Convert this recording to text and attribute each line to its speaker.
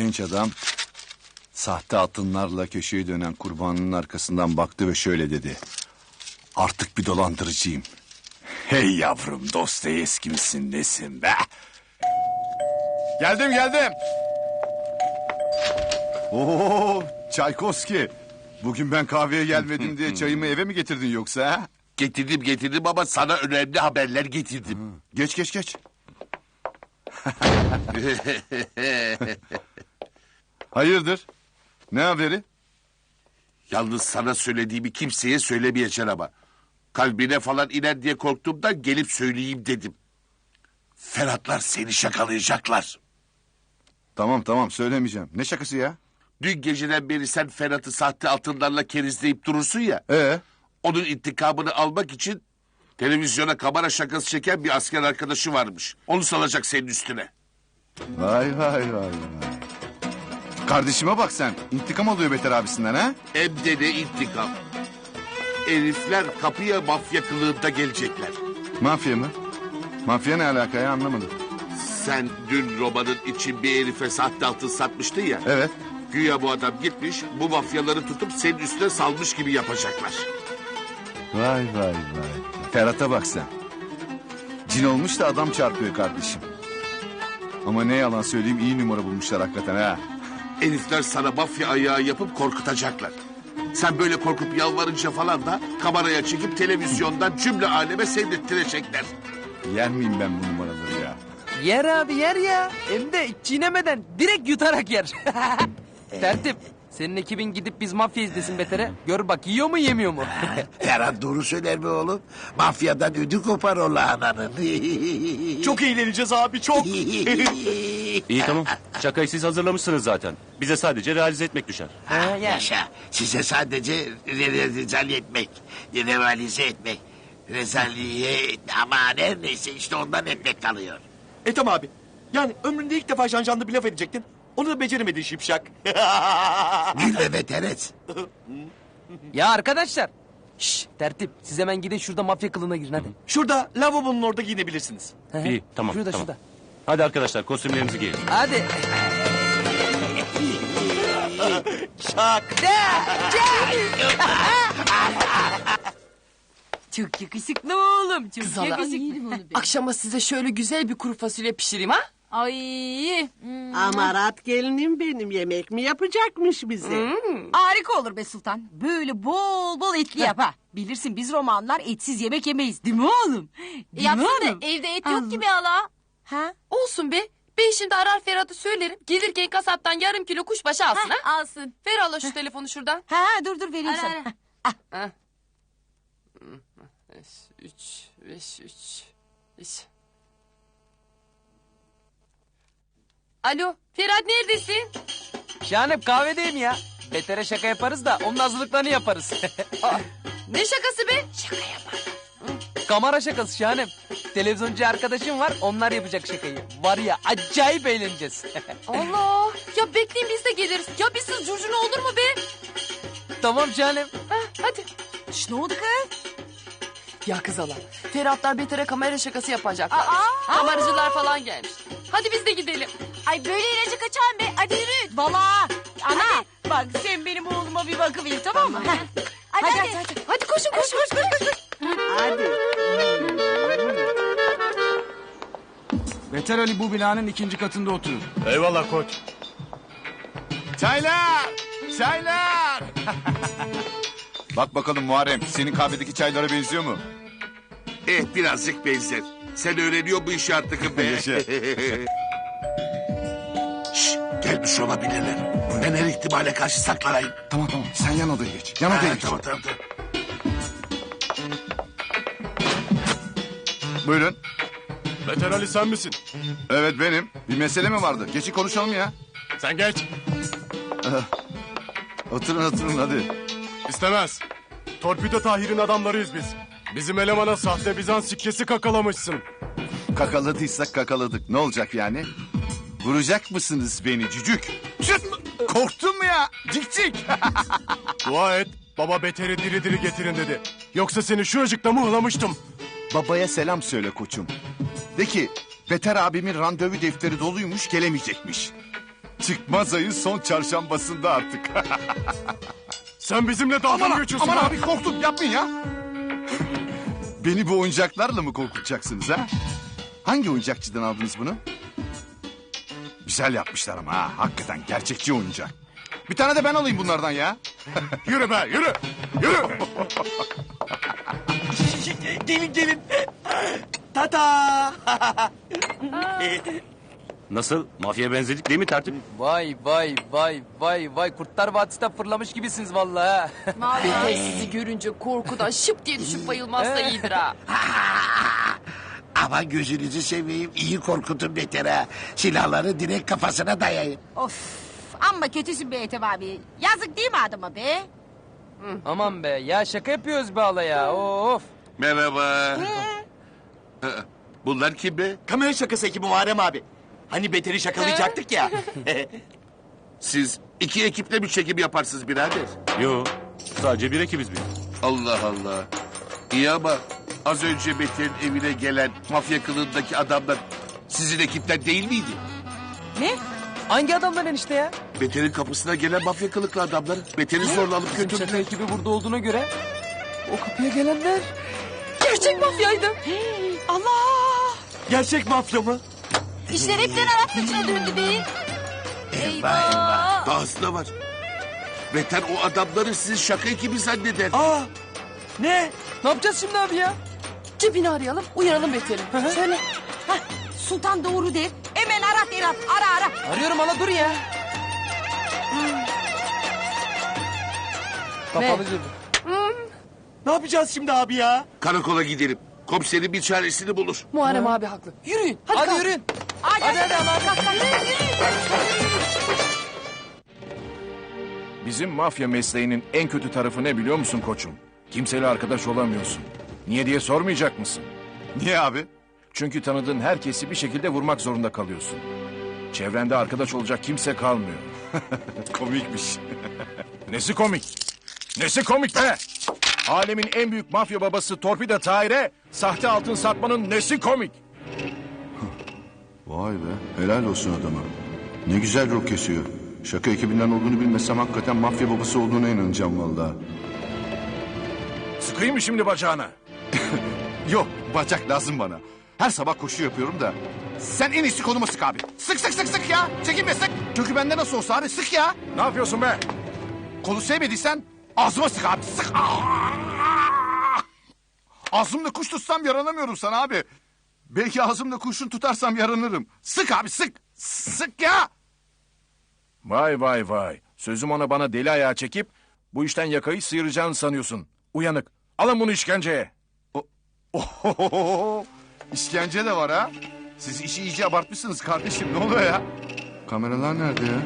Speaker 1: Genç adam sahte altınlarla köşeyi dönen kurbanının arkasından baktı ve şöyle dedi. Artık bir dolandırıcıyım. Hey yavrum Dostoyevski misin nesin be? Geldim geldim. Oo Çaykovski. Bugün ben kahveye gelmedim diye çayımı eve mi getirdin yoksa? ha?
Speaker 2: Getirdim getirdim ama sana önemli haberler getirdim.
Speaker 1: Geç geç geç. Hayırdır? Ne haberi?
Speaker 2: Yalnız sana söylediğimi kimseye söylemeyeceksin ama. Kalbine falan iner diye korktuğumdan gelip söyleyeyim dedim. Ferhatlar seni şakalayacaklar.
Speaker 1: Tamam tamam söylemeyeceğim. Ne şakası ya?
Speaker 2: Dün geceden beri sen Ferhat'ı sahte altınlarla kerizleyip durursun ya.
Speaker 1: Ee?
Speaker 2: Onun intikamını almak için televizyona kamera şakası çeken bir asker arkadaşı varmış. Onu salacak senin üstüne.
Speaker 1: Vay vay vay vay. Kardeşime bak sen. İntikam alıyor Beter abisinden ha?
Speaker 2: Hem de intikam. Herifler kapıya mafya kılığında gelecekler.
Speaker 1: Mafya mı? Mafya ne alaka ya anlamadım.
Speaker 2: Sen dün romanın için bir herife sahte altın satmıştın ya.
Speaker 1: Evet.
Speaker 2: Güya bu adam gitmiş bu mafyaları tutup senin üstüne salmış gibi yapacaklar.
Speaker 1: Vay vay vay. Ferhat'a bak sen. Cin olmuş da adam çarpıyor kardeşim. Ama ne yalan söyleyeyim iyi numara bulmuşlar hakikaten ha.
Speaker 2: Herifler sana mafya ayağı yapıp korkutacaklar. Sen böyle korkup yalvarınca falan da kameraya çekip televizyondan cümle aleme seyrettirecekler.
Speaker 1: Yer miyim ben bu numaraları ya?
Speaker 3: Yer abi yer ya. Hem de çiğnemeden direkt yutarak yer. Tertip. Senin ekibin gidip biz mafya izlesin betere. Gör bak yiyor mu yemiyor mu?
Speaker 4: Ferhat doğru söyler mi oğlum? Mafyadan ödü kopar o lahananın.
Speaker 5: Çok eğleneceğiz abi çok.
Speaker 6: İyi tamam. Şakayı siz hazırlamışsınız zaten. Bize sadece realize etmek düşer.
Speaker 3: Ha, ya.
Speaker 4: Yaşa. Size sadece re- rezal etmek, revalize etmek. Rezaliye ama her neyse işte ondan etmek kalıyor.
Speaker 5: Ethem abi. Yani ömründe ilk defa janjanlı bir laf edecektin. Onu da beceremedin şipşak.
Speaker 4: Gülme be Teres.
Speaker 3: ya arkadaşlar. Şş, tertip. Siz hemen gidin şurada mafya kılığına girin hadi.
Speaker 5: Şurada lavabonun orada giyinebilirsiniz.
Speaker 6: İyi tamam
Speaker 3: Şurada
Speaker 6: tamam.
Speaker 3: şurada.
Speaker 6: Hadi arkadaşlar kostümlerimizi giyelim.
Speaker 3: Hadi.
Speaker 5: Şak.
Speaker 7: Çok yakışıklı oğlum. Çok
Speaker 8: Kızala.
Speaker 7: yakışıklı.
Speaker 8: Akşama size şöyle güzel bir kuru fasulye pişireyim ha?
Speaker 7: Ay. hmm.
Speaker 9: Amarat gelinim benim yemek mi yapacakmış bize?
Speaker 7: Harika olur be sultan. Böyle bol bol etli yap ha. Bilirsin biz romanlar etsiz yemek yemeyiz. Değil mi oğlum? Değil
Speaker 8: Yapsın
Speaker 7: mi
Speaker 8: da
Speaker 7: oğlum?
Speaker 8: evde et yok ki be hala.
Speaker 7: Ha?
Speaker 8: Olsun be. Ben şimdi arar Ferhat'ı söylerim. Gelirken kasaptan yarım kilo kuşbaşı alsın ha.
Speaker 7: Alsın.
Speaker 8: Ver hala şu telefonu şuradan.
Speaker 7: Ha, ha dur dur vereyim
Speaker 8: Ara,
Speaker 7: sana.
Speaker 8: ara. Beş, üç, beş, üç, beş. Alo, Ferhat neredesin?
Speaker 3: Şahanem kahvedeyim ya. Betere şaka yaparız da onun hazırlıklarını yaparız.
Speaker 8: Ne şakası be?
Speaker 3: Kamera şakası şahanem. Televizyoncu arkadaşım var onlar yapacak şakayı. Var ya acayip eğleneceğiz.
Speaker 8: Allah! Ya bekleyin biz de geliriz. Ya biz siz curcuna olur mu be?
Speaker 3: tamam şahanem.
Speaker 8: Ha, hadi.
Speaker 7: Şş, ne oldu kız?
Speaker 8: Ya kız hala. Ferhatlar Beter'e kamera şakası yapacaklar. Kameracılar falan gelmiş. Hadi biz de gidelim.
Speaker 7: Ay böyle ilacı kaçan be. Hadi yürü. Valla. Ana bak sen benim oğluma bir bakıver tamam mı? Hadi hadi. hadi, hadi.
Speaker 8: Hadi koşun koş koş koş koş.
Speaker 9: Hadi.
Speaker 10: Beter Ali bu binanın ikinci katında oturur.
Speaker 5: Eyvallah koç.
Speaker 1: Çaylar! Çaylar! Bak bakalım Muharrem senin kahvedeki çaylara benziyor mu?
Speaker 2: Eh birazcık benzer. Sen öğreniyor bu işi artık be.
Speaker 1: Yaşa.
Speaker 2: Şş, gelmiş olabilirler. Ben her ihtimale karşı saklanayım.
Speaker 1: Tamam tamam sen yan odaya geç. Yan odaya
Speaker 2: Ha,
Speaker 1: geç.
Speaker 2: tamam tamam tamam.
Speaker 1: Buyurun.
Speaker 5: Beter Ali sen misin?
Speaker 1: Evet benim. Bir mesele mi vardı? Geçin konuşalım ya.
Speaker 5: Sen geç.
Speaker 1: Oturun oturun hadi.
Speaker 5: İstemez. Torpido Tahir'in adamlarıyız biz. Bizim elemana sahte Bizans sikkesi kakalamışsın.
Speaker 1: Kakaladıysak kakaladık. Ne olacak yani? Vuracak mısınız beni cücük? Çıt! Korktun mu ya? Cik cik.
Speaker 5: Dua et. Baba Beter'i diri diri getirin dedi. Yoksa seni şuracıkta mıhlamıştım.
Speaker 1: Babaya selam söyle koçum. De ki Beter abimin randevu defteri doluymuş gelemeyecekmiş. Çıkmaz ayın son çarşambasında artık.
Speaker 5: Sen bizimle dalga mı geçiyorsun?
Speaker 1: aman
Speaker 5: ha?
Speaker 1: abi korktum yapmayın ya. Beni bu oyuncaklarla mı korkutacaksınız ha? Hangi oyuncakçıdan aldınız bunu? Güzel yapmışlar ama ha. Hakikaten gerçekçi oyuncak. Bir tane de ben alayım bunlardan ya.
Speaker 5: Yürü be yürü. Yürü.
Speaker 4: Gelin gelin. Tata.
Speaker 6: Nasıl? Mafya benzedik değil mi tertip?
Speaker 3: Vay vay vay vay vay kurtlar vadisinden fırlamış gibisiniz vallahi. ha.
Speaker 8: Beter sizi görünce korkudan şıp diye düşüp bayılmazsa iyidir ha.
Speaker 4: Ama gözünüzü seveyim iyi korkutun betere. Silahları direkt kafasına dayayın.
Speaker 7: Of amma kötüsün be Ethem abi. Yazık değil mi adama be?
Speaker 3: Aman be ya şaka yapıyoruz be hala ya of.
Speaker 2: Merhaba. Bunlar kim be?
Speaker 11: Kamera şakası ekibi Muharrem abi. Hani Beter'i şakalayacaktık ya.
Speaker 2: Siz iki ekiple mi çekim yaparsınız birader?
Speaker 6: Yo. Sadece bir ekibiz biz.
Speaker 2: Allah Allah. İyi ama az önce Beter'in evine gelen mafya kılığındaki adamlar sizin ekipten değil miydi?
Speaker 3: Ne? Hangi adamlar enişte ya?
Speaker 2: Beter'in kapısına gelen mafya kılıklı adamlar. Beter'i zorla alıp götürdüler.
Speaker 3: ekibi burada olduğuna göre o kapıya gelenler.
Speaker 8: Gerçek mafyaydı.
Speaker 7: Allah!
Speaker 11: Gerçek mafya mı?
Speaker 7: İşler hepten Arap saçına döndü be.
Speaker 4: Eyvah eyvah.
Speaker 2: Dahası da var. Beter o adamları sizin şaka ekibi zanneder.
Speaker 11: Aa! Ne?
Speaker 3: Ne yapacağız şimdi abi ya?
Speaker 8: Cebini arayalım uyaralım Beter'i.
Speaker 7: Söyle. Hah, Sultan doğru der. Hemen arat Erat. Ara ara.
Speaker 3: Arıyorum hala dur ya. Kapalı cebi.
Speaker 11: Ne yapacağız şimdi abi ya?
Speaker 2: Karakola gidelim. Komiserin bir çaresini bulur.
Speaker 8: Muharrem abi haklı. Yürüyün. Hadi,
Speaker 3: Hadi,
Speaker 8: kalk.
Speaker 3: yürüyün.
Speaker 7: Hadi
Speaker 3: Hadi hadi ama.
Speaker 7: Kalk kalk. Yürü, yürü.
Speaker 5: Bizim mafya mesleğinin en kötü tarafı ne biliyor musun koçum? Kimseyle arkadaş olamıyorsun. Niye diye sormayacak mısın?
Speaker 1: Niye abi?
Speaker 5: Çünkü tanıdığın herkesi bir şekilde vurmak zorunda kalıyorsun. Çevrende arkadaş olacak kimse kalmıyor.
Speaker 1: Komikmiş.
Speaker 5: Nesi komik? Nesi komik be? Alemin en büyük mafya babası Torpida Tahir'e sahte altın satmanın nesi komik?
Speaker 1: Vay be helal olsun adama. Ne güzel rol kesiyor. Şaka ekibinden olduğunu bilmesem hakikaten mafya babası olduğuna inanacağım vallahi.
Speaker 5: Sıkayım mı şimdi bacağına?
Speaker 1: Yok bacak lazım bana. Her sabah koşu yapıyorum da. Sen en iyisi koluma sık abi. Sık sık sık sık ya. Çekinme sık. Çünkü bende nasıl olsa abi sık ya.
Speaker 5: Ne yapıyorsun be?
Speaker 1: Kolu sevmediysen ağzıma sık abi sık. Ağzımda kuş tutsam yaranamıyorum sana abi. Belki ağzımda kurşun tutarsam yaranırım. Sık abi sık. Sık ya.
Speaker 5: Vay vay vay. Sözüm ona bana deli ayağı çekip bu işten yakayı sıyıracağını sanıyorsun. Uyanık. Alın bunu işkenceye.
Speaker 1: Ohohoho. İşkence de var ha. Siz işi iyice abartmışsınız kardeşim ne oluyor ya? Kameralar nerede ya?